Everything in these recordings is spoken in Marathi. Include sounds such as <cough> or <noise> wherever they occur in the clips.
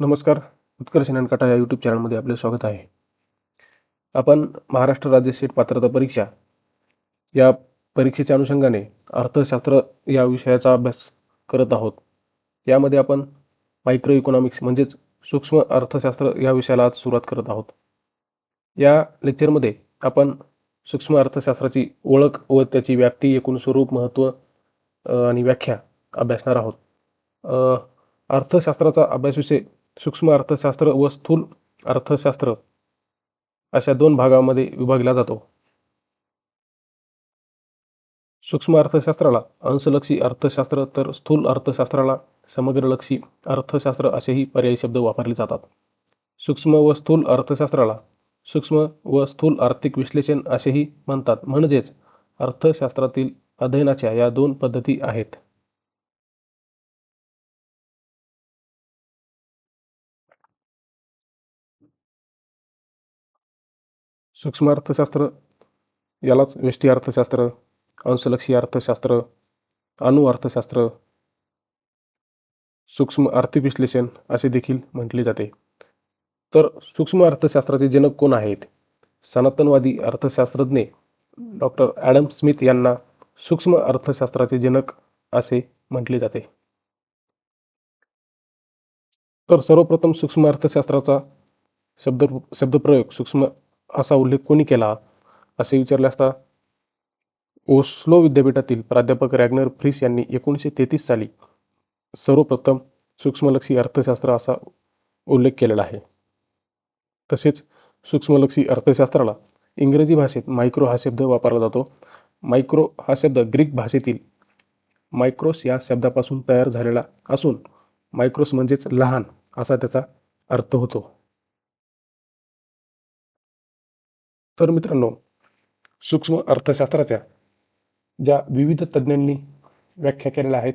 नमस्कार उत्कर्ष नानकाटा या यूट्यूब चॅनलमध्ये आपले स्वागत आहे. आपण महाराष्ट्र राज्य सेट पात्रता परीक्षा या परीक्षेच्या अनुषंगाने अर्थशास्त्र या विषयाचा अभ्यास करत आहोत. यामध्ये आपण मायक्रो इकॉनॉमिक्स म्हणजेच सूक्ष्म अर्थशास्त्र या विषयाला आज सुरुवात करत आहोत. या लेक्चरमध्ये आपण सूक्ष्म अर्थशास्त्राची ओळख व त्याची व्याप्ती एकूण स्वरूप महत्त्व आणि व्याख्या अभ्यासणार आहोत. अर्थशास्त्राचा अभ्यास विषय सूक्ष्म अर्थशास्त्र व स्थूल अर्थशास्त्र अशा दोन भागामध्ये विभागला जातो. सूक्ष्म अर्थशास्त्राला अंशलक्षी अर्थशास्त्र तर स्थूल अर्थशास्त्राला समग्रलक्षी अर्थशास्त्र असेही पर्यायी शब्द वापरले जातात. सूक्ष्म व स्थूल अर्थशास्त्राला सूक्ष्म व स्थूल आर्थिक विश्लेषण असेही म्हणतात. म्हणजेच अर्थशास्त्रातील अध्ययनाच्या या दोन पद्धती आहेत. सूक्ष्म अर्थशास्त्र यालाच व्यष्टी अर्थशास्त्र अंशलक्षी अर्थशास्त्र अणु अर्थशास्त्र सूक्ष्म आर्थिक विश्लेषण असे देखील म्हटले जाते. तर सूक्ष्म अर्थशास्त्राचे जनक कोण आहेत? सनातनवादी अर्थशास्त्रज्ञ डॉक्टर ॲडम स्मिथ यांना सूक्ष्म अर्थशास्त्राचे जनक असे म्हटले जाते. तर सर्वप्रथम सूक्ष्म अर्थशास्त्राचा शब्द शब्दप्रयोग सूक्ष्म असा उल्लेख कोणी केला? असे विचारले असता ओस्लो विद्यापीठातील प्राध्यापक रॅग्नर फ्रिस यांनी एकोणीसशे तेहतीस साली सर्वप्रथम सूक्ष्मलक्षी अर्थशास्त्र असा उल्लेख केलेला आहे. तसेच सूक्ष्मलक्षी अर्थशास्त्राला इंग्रजी भाषेत मायक्रो हा शब्द वापरला जातो. मायक्रो हा शब्द ग्रीक भाषेतील मायक्रोस या शब्दापासून तयार झालेला असून मायक्रोस म्हणजेच लहान असा त्याचा अर्थ होतो. तर मित्रांनो सूक्ष्म अर्थशास्त्राच्या ज्या विविध तज्ज्ञांनी व्याख्या केलेल्या आहेत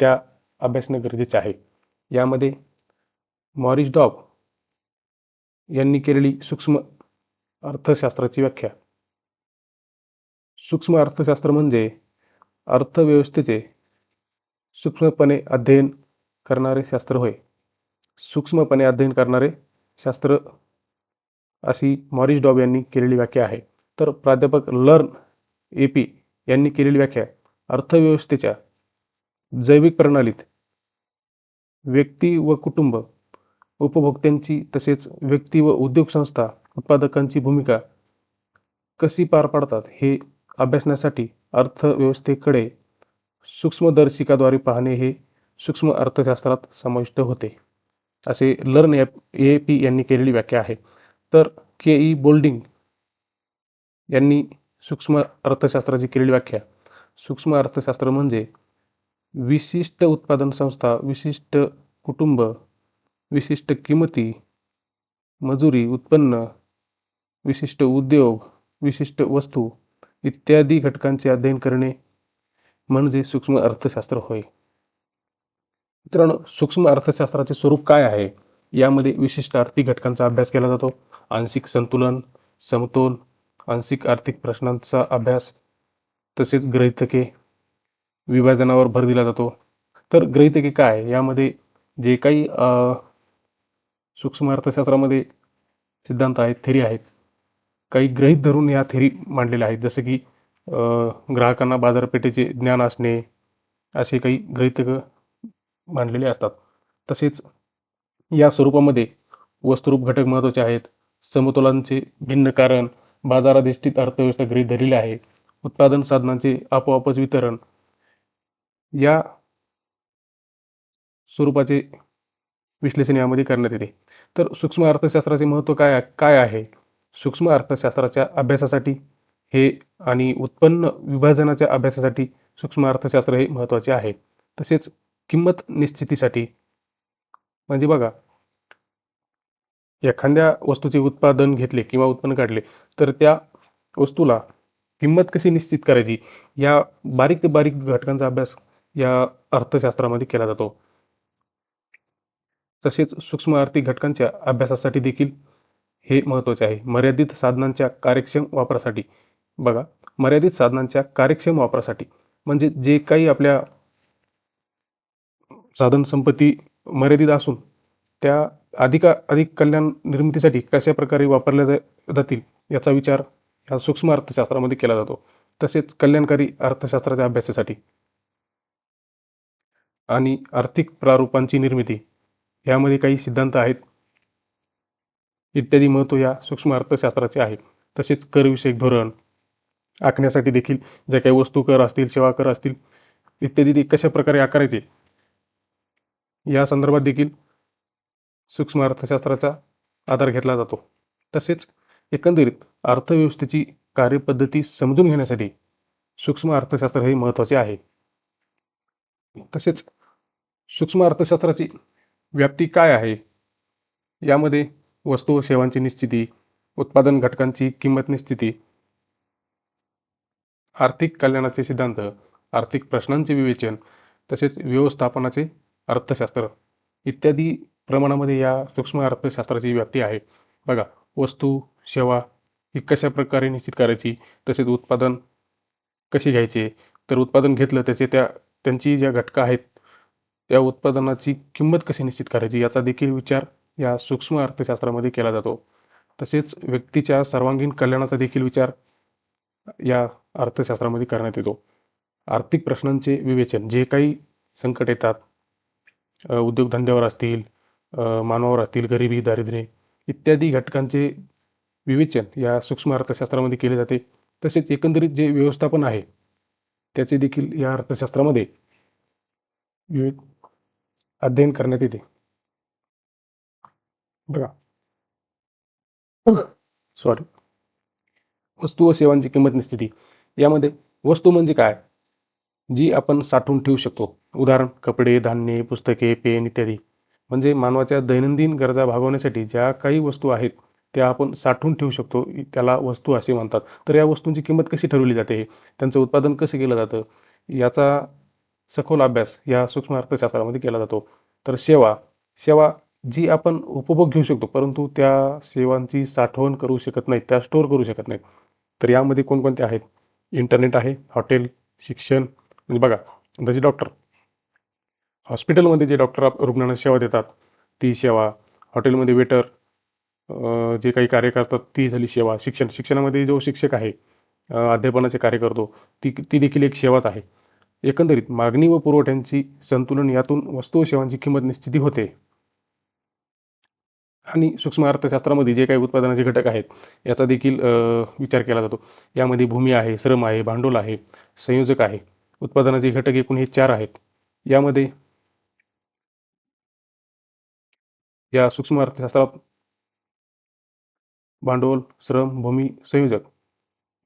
त्या अभ्यासणं गरजेचे आहे. यामध्ये मॉरिस डॉब यांनी केलेली सूक्ष्म अर्थशास्त्राची व्याख्या. सूक्ष्म अर्थशास्त्र म्हणजे अर्थव्यवस्थेचे सूक्ष्मपणे अध्ययन करणारे शास्त्र होय. सूक्ष्मपणे अध्ययन करणारे शास्त्र अशी मॉरिस डॉब यांनी केलेली व्याख्या आहे. तर प्राध्यापक लर्न ए पी यांनी केलेली व्याख्या अर्थव्यवस्थेच्या जैविक प्रणालीत व्यक्ती व कुटुंब उपभोक्त्यांची तसेच व्यक्ती व उद्योग संस्था उत्पादकांची भूमिका कशी पार पाडतात हे अभ्यासण्यासाठी अर्थव्यवस्थेकडे सूक्ष्मदर्शिकाद्वारे पाहणे हे सूक्ष्म अर्थशास्त्रात समाविष्ट होते. असे लर्न ए पी यांनी केलेली व्याख्या आहे. तर के ई बोल्डिंग यांनी सूक्ष्म अर्थशास्त्राची केलेली व्याख्या. सूक्ष्म अर्थशास्त्र म्हणजे विशिष्ट उत्पादन संस्था विशिष्ट कुटुंब विशिष्ट किंमती मजुरी उत्पन्न विशिष्ट उद्योग विशिष्ट वस्तू इत्यादी घटकांचे अध्ययन करणे म्हणजे सूक्ष्म अर्थशास्त्र होय. मित्रांनो सूक्ष्म अर्थशास्त्राचे स्वरूप काय आहे? यामध्ये विशिष्ट आर्थिक घटकांचा अभ्यास केला जातो. आंशिक संतुलन समतोल आंशिक आर्थिक प्रश्नांचा अभ्यास तसेच ग्रहितके विभाजनावर भर दिला जातो. तर गृहितके काय? यामध्ये जे काही सूक्ष्म अर्थशास्त्रामध्ये सिद्धांत आहेत थेरी आहेत. काही ग्रहित धरून या थेरी मांडलेल्या आहेत. जसं की ग्राहकांना बाजारपेठेचे ज्ञान असणे असे काही गृहितक मांडलेले असतात. तसेच या स्वरूपामध्ये वस्तुरूप घटक महत्त्वाचे आहेत. समतोलांचे भिन्न कारण बाजाराधिष्ठित अर्थव्यवस्था गृहीत धरलेली आहे. उत्पादन साधनांचे आपोआपच वितरण. या स्वरूपाचे विश्लेषण यामध्ये करण्यात येते. तर सूक्ष्म अर्थशास्त्राचे महत्त्व काय काय आहे? सूक्ष्म अर्थशास्त्राच्या अभ्यासासाठी हे आणि उत्पन्न विभाजनाच्या अभ्यासासाठी सूक्ष्म अर्थशास्त्र हे महत्त्वाचे आहे. तसेच किंमत निश्चितीसाठी. म्हणजे बघा एखाद्या वस्तूचे उत्पादन घेतले किंवा उत्पन्न काढले तर त्या वस्तूला किंमत कशी निश्चित करायची? या बारीक ते बारीक घटकांचा अभ्यास या अर्थशास्त्रामध्ये केला जातो. तसेच सूक्ष्म आर्थिक घटकांच्या अभ्यासासाठी देखील हे महत्त्वाचे आहे. मर्यादित साधनांच्या कार्यक्षम वापरासाठी. बघा मर्यादित साधनांच्या कार्यक्षम वापरासाठी. म्हणजे जे काही आपल्या साधन संपत्ती मर्यादित असून त्या अधिका अधिक कल्याण निर्मितीसाठी कशा प्रकारे वापरल्या जा जातील याचा विचार ह्या सूक्ष्म अर्थशास्त्रामध्ये केला जातो. तसेच कल्याणकारी अर्थशास्त्राच्या अभ्यासासाठी. आणि आर्थिक प्रारूपांची निर्मिती यामध्ये काही सिद्धांत आहेत. इत्यादी महत्त्व या सूक्ष्म अर्थशास्त्राचे आहे तसेच करविषयक धोरण आखण्यासाठी देखील ज्या काही वस्तू कर असतील सेवा कर असतील इत्यादी ते कशा प्रकारे आकारायचे या संदर्भात देखील सूक्ष्म अर्थशास्त्राचा आधार घेतला जातो. तसेच एकंदरीत अर्थव्यवस्थेची कार्यपद्धती समजून घेण्यासाठी सूक्ष्म अर्थशास्त्र हे महत्त्वाचे आहे. तसेच सूक्ष्म अर्थशास्त्राची व्याप्ती काय आहे? यामध्ये वस्तू व सेवांची निश्चिती उत्पादन घटकांची किंमत निश्चिती आर्थिक कल्याणाचे सिद्धांत आर्थिक प्रश्नांचे विवेचन तसेच व्यवस्थापनाचे अर्थशास्त्र इत्यादी प्रमाणामध्ये या सूक्ष्म अर्थशास्त्राची व्याप्ती आहे. बघा वस्तू सेवा ही कशा प्रकारे निश्चित करायची? तसेच उत्पादन कसे घ्यायचे? तर उत्पादन घेतलं त्याचे त्या त्यांची ज्या घटकं आहेत त्या उत्पादनाची किंमत कशी निश्चित करायची? याचा देखील विचार या सूक्ष्म अर्थशास्त्रामध्ये केला जातो. तसेच व्यक्तीच्या सर्वांगीण कल्याणाचा देखील विचार या अर्थशास्त्रामध्ये करण्यात येतो. आर्थिक प्रश्नांचे विवेचन जे काही संकट येतात उद्योगधंद्यावर असतील मानवावरातील मानवावर असतील गरिबी दारिद्र्य इत्यादी घटकांचे विवेचन या सूक्ष्म अर्थशास्त्रामध्ये केले जाते. तसेच एकंदरीत जे व्यवस्थापन आहे त्याचे देखील या अर्थशास्त्रामध्ये विवेक अध्ययन करण्यात येते. बघा. <coughs> सॉरी वस्तू व सेवांची किंमत निश्चिती. यामध्ये वस्तू म्हणजे काय? जी आपण साठवून ठेवू शकतो. उदाहरण कपडे धान्य पुस्तके पेन इत्यादी. म्हणजे मानवाच्या दैनंदिन गरजा भागवण्यासाठी ज्या काही वस्तू आहेत त्या आपण साठवून ठेवू शकतो. त्याला वस्तू असे म्हणतात. तर या वस्तूंची किंमत कशी ठरवली जाते? त्यांचं उत्पादन कसं केलं जातं? याचा सखोल अभ्यास या सूक्ष्म अर्थशास्त्रामध्ये केला जातो. तर सेवा सेवा जी आपण उपभोग घेऊ शकतो परंतु त्या सेवांची साठवण करू शकत नाही त्या स्टोअर करू शकत नाही तर यामध्ये कोणकोणते आहेत? इंटरनेट आहे हॉटेल शिक्षण म्हणजे बघा जसे डॉक्टर हॉस्पिटलमध्ये जे डॉक्टर आप- रुग्णांना सेवा देतात ती सेवा हॉटेलमध्ये वेटर जे काही कार्य करतात ती झाली सेवा शिक्षण. शिक्षणामध्ये जो शिक्षक आहे अध्यापनाचे कार्य करतो ती ती देखील एक सेवाच आहे. एकंदरीत मागणी व पुरवठ्यांची संतुलन यातून वस्तू व सेवांची किंमत निश्चिती होते. आणि सूक्ष्म अर्थशास्त्रामध्ये जे काही उत्पादनाचे घटक आहेत याचा देखील विचार केला जातो. यामध्ये भूमी आहे श्रम आहे भांडवल आहे संयोजक आहे उत्पादनाचे घटक एकूण हे चार आहेत. यामध्ये या सूक्ष्म अर्थशास्त्रात भांडवल श्रम भूमी संयोजक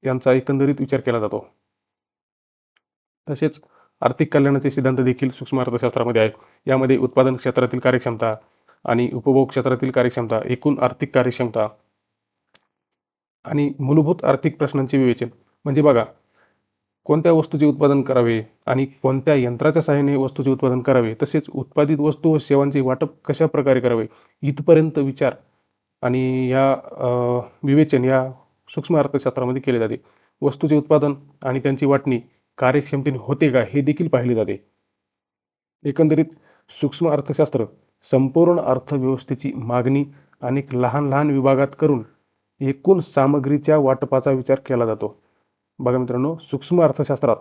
यांचा एकंदरीत विचार केला जातो. तसेच आर्थिक कल्याणाचे सिद्धांत देखील सूक्ष्म अर्थशास्त्रामध्ये आहेत. यामध्ये उत्पादन क्षेत्रातील कार्यक्षमता आणि उपभोग क्षेत्रातील कार्यक्षमता एकूण आर्थिक कार्यक्षमता आणि मूलभूत आर्थिक प्रश्नांचे विवेचन. म्हणजे बघा कोणत्या वस्तूचे उत्पादन करावे आणि कोणत्या यंत्राच्या सहाय्याने वस्तूचे उत्पादन करावे तसेच उत्पादित वस्तू व सेवांचे वाटप कशा प्रकारे करावे इथपर्यंत विचार आणि या विवेचन या सूक्ष्म अर्थशास्त्रामध्ये केले जाते. वस्तूचे उत्पादन आणि त्यांची वाटणी कार्यक्षमतेने होते का हे देखील पाहिले जाते. एकंदरीत सूक्ष्म अर्थशास्त्र संपूर्ण अर्थव्यवस्थेची मागणी अनेक लहान लहान विभागात करून एकूण सामग्रीच्या वाटपाचा विचार केला जातो. बघा मित्रांनो सूक्ष्म अर्थशास्त्रात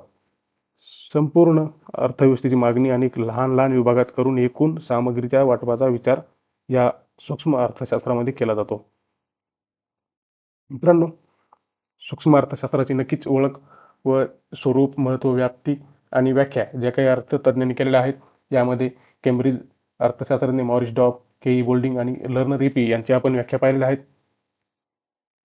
संपूर्ण अर्थव्यवस्थेची मागणी अनेक लहान लहान विभागात करून एकूण सामग्रीच्या वाटपाचा विचार या सूक्ष्म अर्थशास्त्रामध्ये केला जातो. मित्रांनो सूक्ष्म अर्थशास्त्राची नक्कीच ओळख व स्वरूप महत्त्व व्याप्ती आणि व्याख्या ज्या काही अर्थतज्ञांनी केलेल्या आहेत यामध्ये केम्ब्रिज अर्थशास्त्रज्ञ Maurice Dobb K E Boulding आणि लर्नर एपी यांची आपण व्याख्या पाहिलेल्या आहेत.